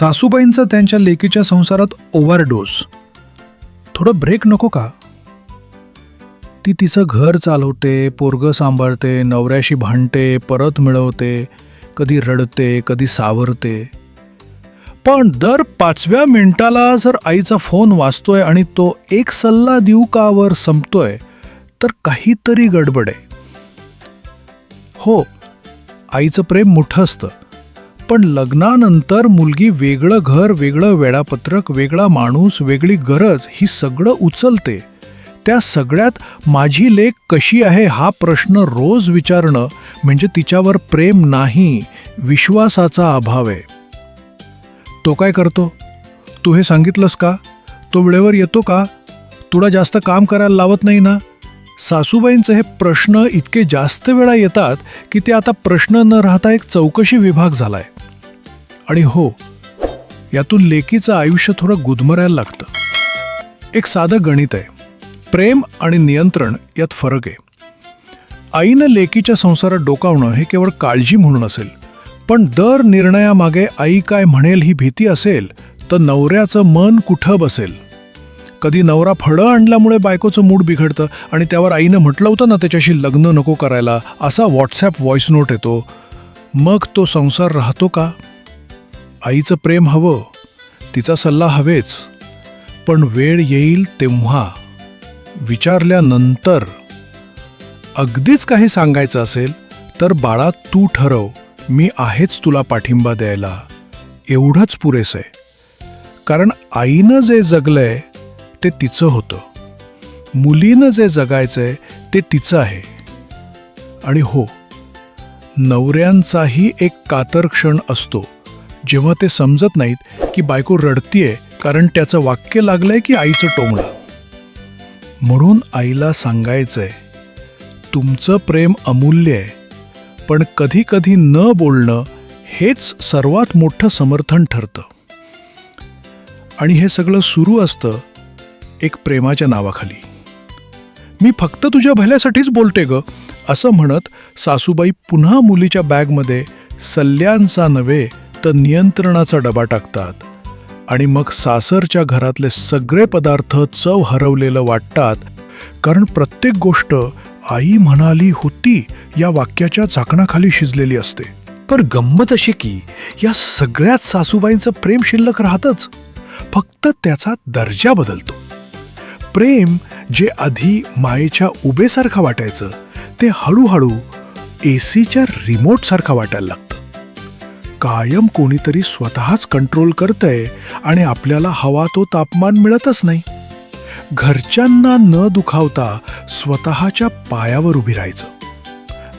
सासूबाईंचा त्यांच्या लेकीच्या संसारात ओव्हरडोस. थोडं ब्रेक नको का? ती तिचं घर चालवते पोरगं सांभाळते नवऱ्याशी भांडते परत मिळवते कधी रडते कधी सावरते. पण दर पाचव्या मिनिटाला जर आईचा फोन वाचतोय आणि तो एक सल्ला देऊ कावर संपतोय तर काहीतरी गडबड आहे. हो आईचं प्रेम मोठं असतं. पण लग्नानंतर मुलगी वेगळं घर वेगळं वेळापत्रक वेगळा माणूस वेगळी गरज ही सगळं उचलते. त्या सगळ्यात माझी लेख कशी आहे हा प्रश्न रोज विचारणं म्हणजे तिच्यावर प्रेम नाही विश्वासाचा अभाव आहे. तो काय करतो? तू हे सांगितलंस का? तो वेळेवर येतो का? तुला जास्त काम करायला लावत नाही ना? सासूबाईंचे हे प्रश्न इतके जास्त वेळा येतात की ते आता प्रश्न न राहता एक चौकशी विभाग झाला आहे आणि हो यातून लेकीचं आयुष्य थोडं गुदमरायला लागतं. एक साधं गणित आहे. प्रेम आणि नियंत्रण यात फरक आहे. आईनं लेकीच्या संसारात डोकावणं हे केवळ काळजी म्हणून असेल पण दर निर्णयामागे आई काय म्हणेल ही भीती असेल तर नवऱ्याचं मन कुठं बसेल? कधी नवरा फळं आणल्यामुळे बायकोचं मूड बिघडतं आणि त्यावर आईनं म्हटलं होतं ना त्याच्याशी लग्न नको करायला असा व्हॉट्सॲप व्हॉइस नोट येतो. मग तो संसार राहतो का? आईचं प्रेम हवं तिचा सल्ला हवेच. पण वेळ येईल तेव्हा. विचारल्यानंतर. अगदीच काही सांगायचं असेल तर बाळा तू ठरव. मी आहेच तुला पाठिंबा द्यायला. एवढंच पुरेसं आहे. कारण आईनं जे जगलंय ते तिचं होतं. मुलीनं जे जगायचंय ते तिचं आहे. आणि हो नवऱ्यांचाही एक कातर क्षण असतो. जेव्हा ते समजत नाहीत की बायको रडतीये कारण त्याचं वाक्य लागलंय की आईचं टोमणं. म्हणून आईला सांगायचंय तुमचं प्रेम अमूल्य आहे पण कधी कधी न बोलणं हेच सर्वात मोठं समर्थन ठरतं. आणि हे सगळं सुरू असतं एक प्रेमाच्या नावाखाली. मी फक्त तुझ्या भल्यासाठीच बोलते ग असं म्हणत सासूबाई पुन्हा मुलीच्या बॅगमध्ये सल्ल्यांचा नव्हे तर नियंत्रणाचा डबा टाकतात. आणि मग सासरच्या घरातले सगळे पदार्थ चव हरवलेलं वाटतात कारण प्रत्येक गोष्ट आई म्हणाली होती या वाक्याच्या झाकणाखाली शिजलेली असते. पण गंमत अशी की या सगळ्याच सासूबाईंचं प्रेम शिल्लक राहतच. फक्त त्याचा दर्जा बदलतो. प्रेम जे आधी मायेच्या उबेसारखं वाटायचं ते हळूहळू एसीच्या रिमोटसारखं वाटायला लागतं. कायम कोणीतरी स्वतःच कंट्रोल करतंय आणि आपल्याला हवा तो तापमान मिळतच नाही. घरच्यांना न दुखावता स्वतःच्या पायावर उभी राहायचं.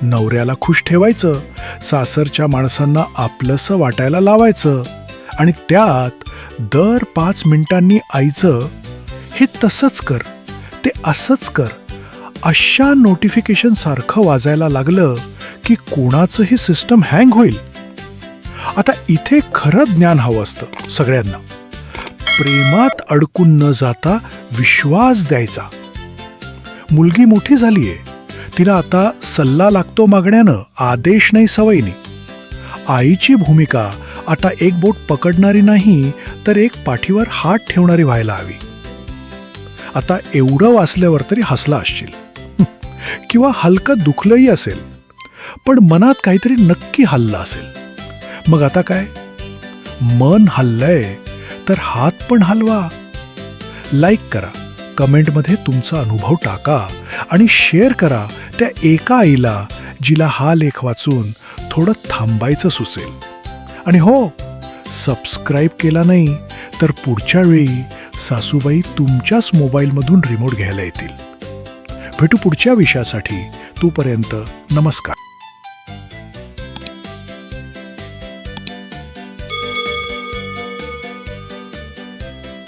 नवऱ्याला खुश ठेवायचं सासरच्या माणसांना आपलंसं वाटायला लावायचं आणि त्यात दर पाच मिनिटांनी आईचं हे तसंच कर ते असंच कर अशा नोटिफिकेशन सारखं वाजायला लागलं की कोणाचंही सिस्टम हँग होईल. आता इथे खरं ज्ञान हवं असतं सगळ्यांना. प्रेमात अडकून न जाता विश्वास द्यायचा. मुलगी मोठी झालीये. तिला आता सल्ला लागतो मागण्यानं आदेश नाही सवयीने. आईची भूमिका आता एक बोट पकडणारी नाही तर एक पाठीवर हात ठेवणारी व्हायला हवी. आता एवढं वाचल्यावर तरी हसला असशील. किंवा हलकं दुखलंही असेल. पण मनात काहीतरी नक्की हल्लं असेल. मग आता काय? मन हल्लंय तर हात पण हलवा. लाईक करा कमेंटमध्ये तुमचा अनुभव टाका आणि शेअर करा त्या एका आईला जिला हा लेख वाचून थोडं थांबायचं सुचेल. आणि हो सबस्क्राईब केला नाही तर पुढच्या वेळी सासूबाई तुमच्याच मोबाईलमधून रिमोट घ्यायला येतील. भेटू पुढच्या विषयासाठी तोपर्यंत नमस्कार.